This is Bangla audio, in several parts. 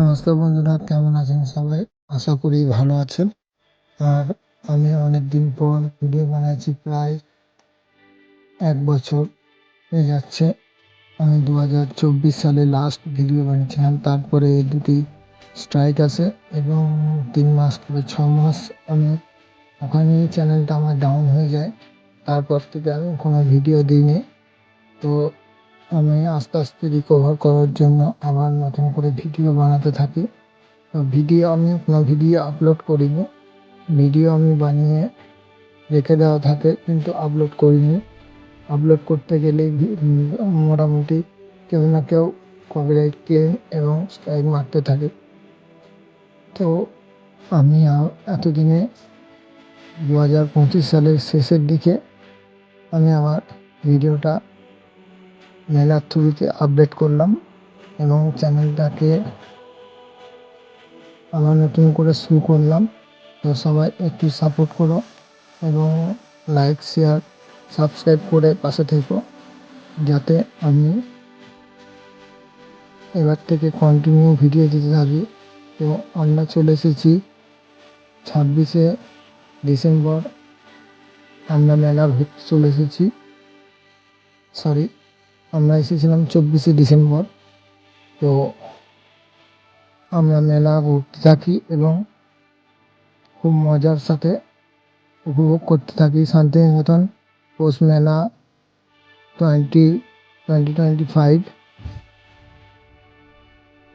নমস্কার বন্ধুরা, কেমন আছেন সবাই? আশা করি ভালো আছেন। আর আমি অনেক দিন পর ভিডিও বানাচ্ছি, প্রায় এক বছর হয়ে যাচ্ছে। আমি দু হাজার চব্বিশ সালে লাস্ট ভিডিও বানিয়েছিলাম, তারপরে দুটি স্ট্রাইক আছে এবং তিন মাস থেকে ছ মাস আমি ওখানে চ্যানেলটা আমার ডাউন হয়ে যায়। তারপর থেকে আমি কোনো ভিডিও দিইনি। তো আমি আস্তে আস্তে রিকভার করার জন্য আবার নতুন করে ভিডিও বানাতে থাকি। ভিডিও আমি কোনো ভিডিও আপলোড করিনি। ভিডিও আমি বানিয়ে রেখে দেওয়া থাকে, কিন্তু আপলোড করিনি। আপলোড করতে গেলেই ভি- মোটামুটি কেউ না কেউ কপিরাইট ক্লেম এবং স্ট্রাইক মারতে থাকে। তো আমি এতদিনে দু হাজার পঁচিশ সালের শেষের দিকে আমি আমার ভিডিওটা মেলার থ্রুতে আপডেট করলাম এবং চ্যানেলটাকে আবার নতুন করে শুরু করলাম। তো সবাই একটু সাপোর্ট করো এবং লাইক শেয়ার সাবস্ক্রাইব করে পাশে থেকো যাতে আমি এবার থেকে কন্টিনিউ ভিডিও দিতে থাকি। তো আমরা চলে এসেছি ছাব্বিশে ডিসেম্বর। আমরা মেলা চলে এসেছি। সরি আমরা এসেছিলাম চব্বিশে ডিসেম্বর। তো আমরা মেলা ঘুরতে থাকি এবং খুব মজার সাথে উপভোগ করতে থাকি। শান্তিনিকেতন পৌষ মেলা টোয়েন্টি টোয়েন্টি টোয়েন্টি ফাইভ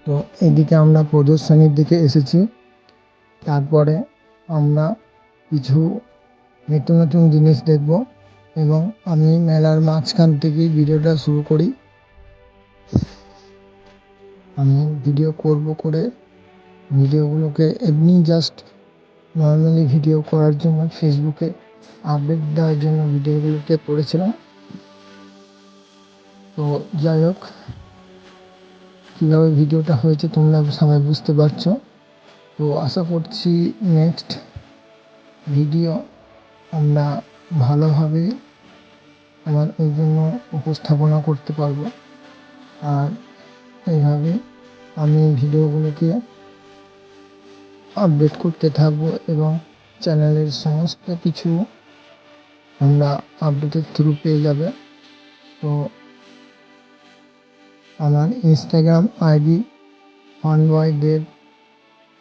তো এদিকে আমরা প্রদর্শনীর দিকে এসেছি। তারপরে আমরা কিছু নিত্য নতুন জিনিস দেখব। এবং আমি মেলার মাঝখান থেকেই ভিডিওটা শুরু করি। আমি ভিডিও করব করে ভিডিওগুলোকে এমনি জাস্ট নর্মালি ভিডিও করার জন্য ফেসবুকে আপডেট দেওয়ার জন্য ভিডিওগুলোকে করেছিলাম। তো যাই হোক, কীভাবে ভিডিওটা হয়েছে তোমরা সবাই বুঝতে পারছ। তো আশা করছি নেক্সট ভিডিও আমরা ভালোভাবে আমার এই জন্য উপস্থাপনা করতে পারব। আর এইভাবে আমি ভিডিওগুলোকে আপডেট করতে থাকব এবং চ্যানেলের সমস্ত কিছু তোমরা আপডেটের থ্রু পেয়ে যাবে। তো আমার ইনস্টাগ্রাম আইডি অনবয় দেব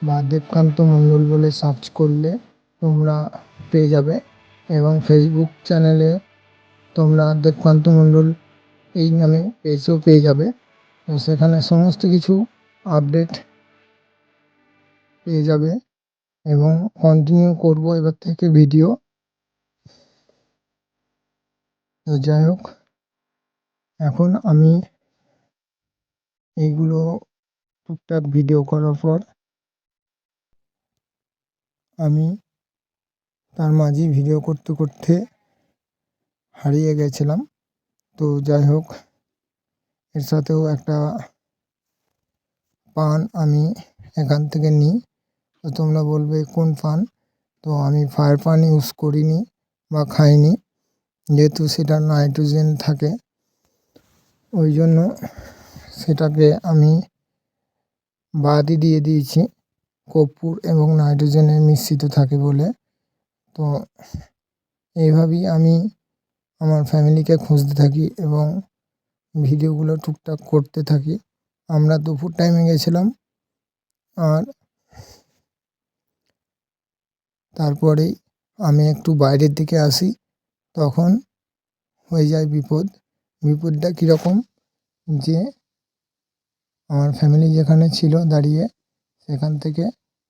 বা দেবকান্ত মণ্ডল বলে সার্চ করলে তোমরা পেয়ে যাবে। এবং ফেসবুক চ্যানেলে তোমরা দেবকান্ত মণ্ডল এই নামে পেজও পেয়ে যাবে। তো সেখানে সমস্ত কিছু আপডেট পেয়ে যাবে এবং কন্টিনিউ করব এবার থেকে ভিডিও তো যাই হোক, এখন আমি এইগুলো টুকটাক ভিডিও করার পর আমি তার মাঝেই ভিডিও করতে করতে হারিয়ে গেছিলাম। তো যাই হোক, এর সাথেও একটা পান আমি এখান থেকে নিই। তো তোমরা বলবে, কোন পান? তো আমি ফায়ার পান ইউজ করিনি বা খাইনি। যেহেতু সেটা নাইট্রোজেন থাকে, ওই জন্য সেটাকে আমি বাদই দিয়ে দিয়েছি। কর্পূর এবং নাইট্রোজেনের মিশ্রিত থাকে বলে। তো এইভাবেই আমি আমার ফ্যামিলিকে খুঁজতে থাকি এবং ভিডিওগুলো টুকটাক করতে থাকি। আমরা দুপুর টাইমে গেছিলাম আর তারপরেই আমি একটু বাইরের দিকে আসি, তখন হয়ে যায় বিপদ। বিপদটা কীরকম যে আমার ফ্যামিলি যেখানে ছিল দাঁড়িয়ে, সেখান থেকে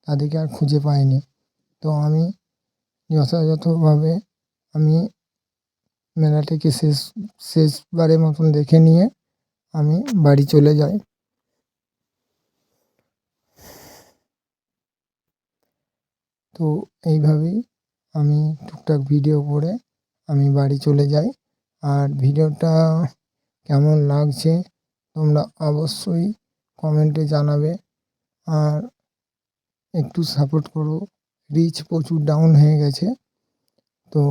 তাদেরকে আর খুঁজে পাইনি। তো আমি যথাযথভাবে আমি মেলাটিকে শেষ, শেষবারের মতন দেখে নিয়ে আমি বাড়ি চলে যাই। তো এইভাবেই আমি টুকটাক ভিডিও করে আমি বাড়ি চলে যাই। আর ভিডিওটা কেমন লাগছে তোমরা অবশ্যই কমেন্টে জানাবে। আর একটু সাপোর্ট করো রিচ প্রচুর ডাউন হয়ে গেছে। তো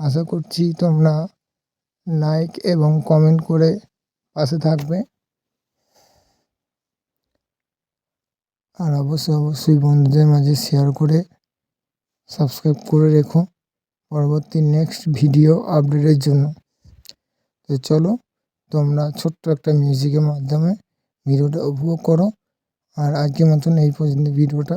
আশা করছি তোমরা লাইক এবং কমেন্ট করে পাশে থাকবে। আর অবশ্যই অবশ্যই বন্ধুদের মাঝে শেয়ার করে সাবস্ক্রাইব করে রেখো পরবর্তী নেক্সট ভিডিও আপডেটের জন্য। তো চলো তোমরা ছোট্ট একটা মিউজিকের মাধ্যমে ভিডিওটা উপভোগ করো। আর আজকের মতন এই পর্যন্ত ভিডিওটা